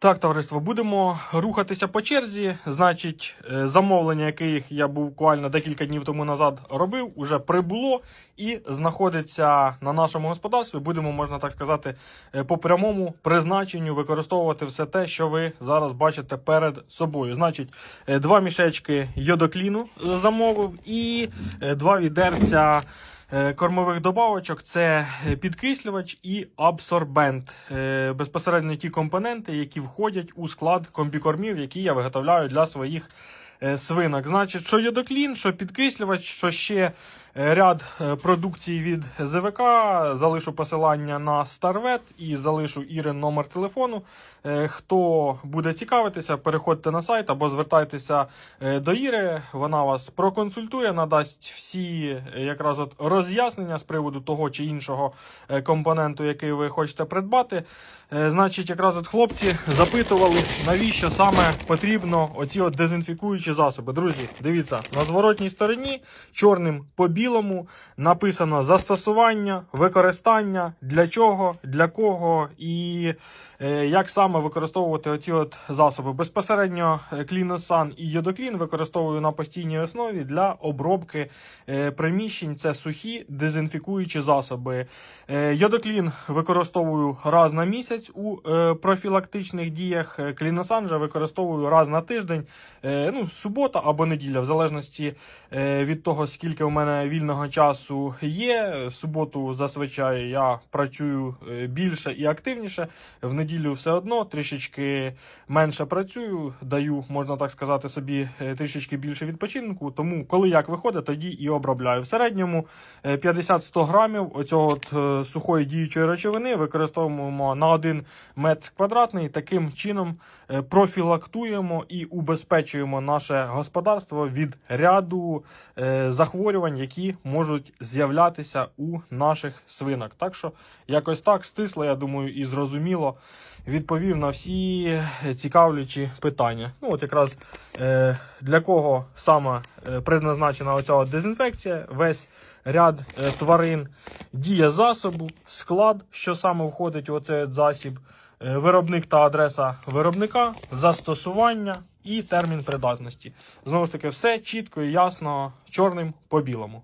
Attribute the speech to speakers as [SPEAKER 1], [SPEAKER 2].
[SPEAKER 1] Так, товариство, будемо рухатися по черзі. Значить, е, замовлення, яких я буквально декілька днів тому назад робив, уже прибуло і знаходиться на нашому господарстві. Будемо, можна так сказати, е, по прямому призначенню використовувати все те, що ви зараз бачите перед собою. Значить, е, два мішечки йодокліну замовив і два відерця. Е, Кормових добавочок це е, підкислювач і абсорбент. Е, Безпосередньо ті компоненти, які входять у склад комбікормів, які я виготовляю для своїх свинок. Значить, що йодоклін, що підкислювач, що ще ряд е, продукції від ЗВК. Залишу посилання на Старвет і залишу Ірин номер телефону. Е, Хто буде цікавитися, переходьте на сайт або звертайтеся е, до Іри. Вона вас проконсультує, надасть всі е, якраз от роз'яснення з приводу того чи іншого е, компоненту, який ви хочете придбати. Е, Значить, якраз от хлопці запитували, навіщо саме потрібно оці от дезінфікуючі засоби. Друзі, дивіться, на зворотній стороні чорним по білому написано застосування, використання, для чого, для кого і е, як саме використовувати оці от засоби. Безпосередньо е, Кліносан і Йодоклін використовую на постійній основі для обробки е, приміщень. Це сухі дезінфікуючі засоби. Йодоклін використовую раз на місяць у профілактичних діях. Кліносан же використовую раз на тиждень, ну, субота або неділя, в залежності від того, скільки у мене вільного часу є. В суботу зазвичай я працюю е, більше і активніше. В неділю все одно трішечки менше працюю, даю, можна так сказати, собі е, трішечки більше відпочинку. Тому, коли як виходить, тоді і обробляю. В середньому е, 50-100 грамів оцього от е, сухої діючої речовини використовуємо на 1 метр квадратний. Таким чином е, профілактуємо і убезпечуємо наше господарство від ряду е, захворювань, які можуть з'являтися у наших свинок. Так що якось так стисло, я думаю, і зрозуміло відповів на всі цікавлячі питання. Ну, от якраз е, для кого саме е, предназначена оця дезінфекція, весь ряд е, тварин, дія засобу, склад, що саме входить у оцей от засіб, е, виробник та адреса виробника, застосування і термін придатності. Знову ж таки, все чітко і ясно, чорним по білому.